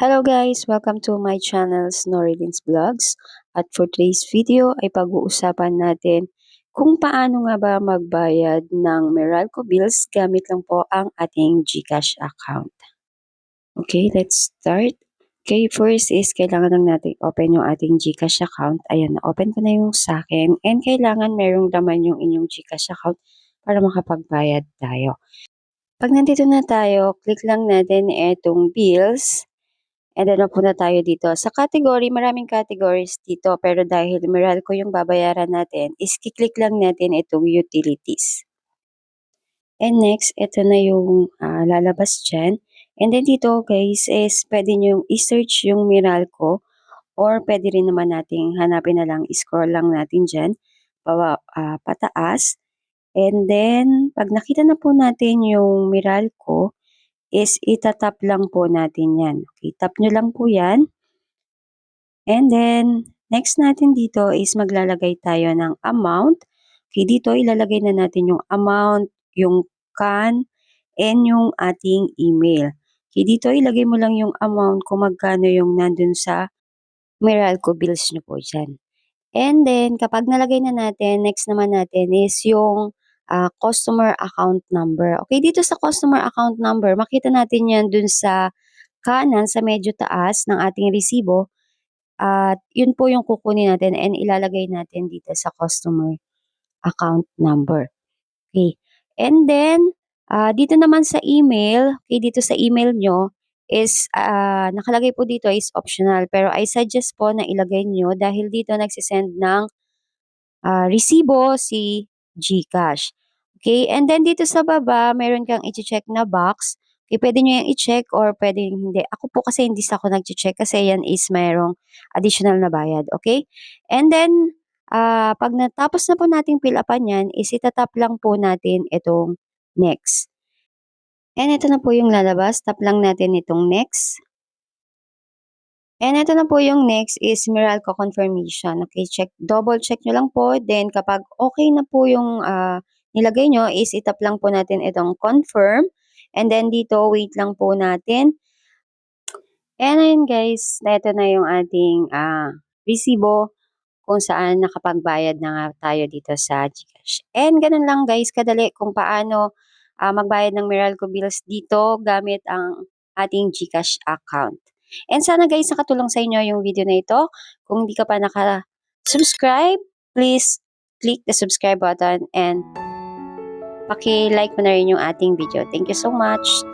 Hello guys! Welcome to my channel, Snorilyn's Vlogs. At for today's video ay pag-uusapan natin kung paano nga ba magbayad ng Meralco bills gamit lang po ang ating GCash account. Okay, let's start. Okay, first is kailangan lang natin open yung ating GCash account. Ayan, na-open ko na yung sa akin. And kailangan merong laman yung inyong GCash account para makapagbayad tayo. Pag nandito na tayo, click lang natin itong bills. And then, na tayo dito. Sa category, maraming categories dito. Pero dahil Meralco yung babayaran natin, is kiklik lang natin itong utilities. And next, ito na yung uh, lalabas dyan. And then dito guys, is pwede nyo i-search yung Meralco or pwede rin naman nating hanapin na lang, scroll lang natin dyan, pawa, uh, pataas. And then, pag nakita na po natin yung Meralco, is itatap lang po natin yan. Okay, tap nyo lang po yan. And then, next natin dito is maglalagay tayo ng amount. Okay, dito ilalagay na natin yung amount, yung can, and yung ating email. Okay, dito ilagay mo lang yung amount kung magkano yung nandun sa Meralco bills nyo po dyan. And then, kapag nalagay na natin, next naman natin is yung uh, customer account number. Okay, dito sa customer account number, makita natin yan dun sa kanan, sa medyo taas ng ating resibo. At yun po yung kukunin natin and ilalagay natin dito sa customer account number. Okay. And then, uh, dito naman sa email, okay, dito sa email nyo, is uh, nakalagay po dito is optional. Pero I suggest po na ilagay nyo dahil dito nagsisend ng uh, resibo si GCash. Okay, and then dito sa baba, meron kang i-check na box. Okay, pwede nyo yung i-check or pwede hindi. Ako po kasi hindi sa ako nag-check kasi yan is mayroong additional na bayad. Okay? And then, uh, pag natapos na po nating fill upan yan, is itatap lang po natin itong next. And ito na po yung lalabas. Tap lang natin itong next. And ito na po yung next is Meralco confirmation. Okay, check, double check nyo lang po. Then kapag okay na po yung uh, nilagay nyo is itap lang po natin itong confirm. And then dito, wait lang po natin. And ayun guys, ito na yung ating uh, resibo kung saan nakapagbayad na nga tayo dito sa Gcash. And ganun lang guys, kadali kung paano uh, magbayad ng Meralco bills dito gamit ang ating Gcash account. And sana guys, nakatulong sa inyo yung video na ito. Kung hindi ka pa naka-subscribe, please click the subscribe button and paki-like mo na rin yung ating video. Thank you so much!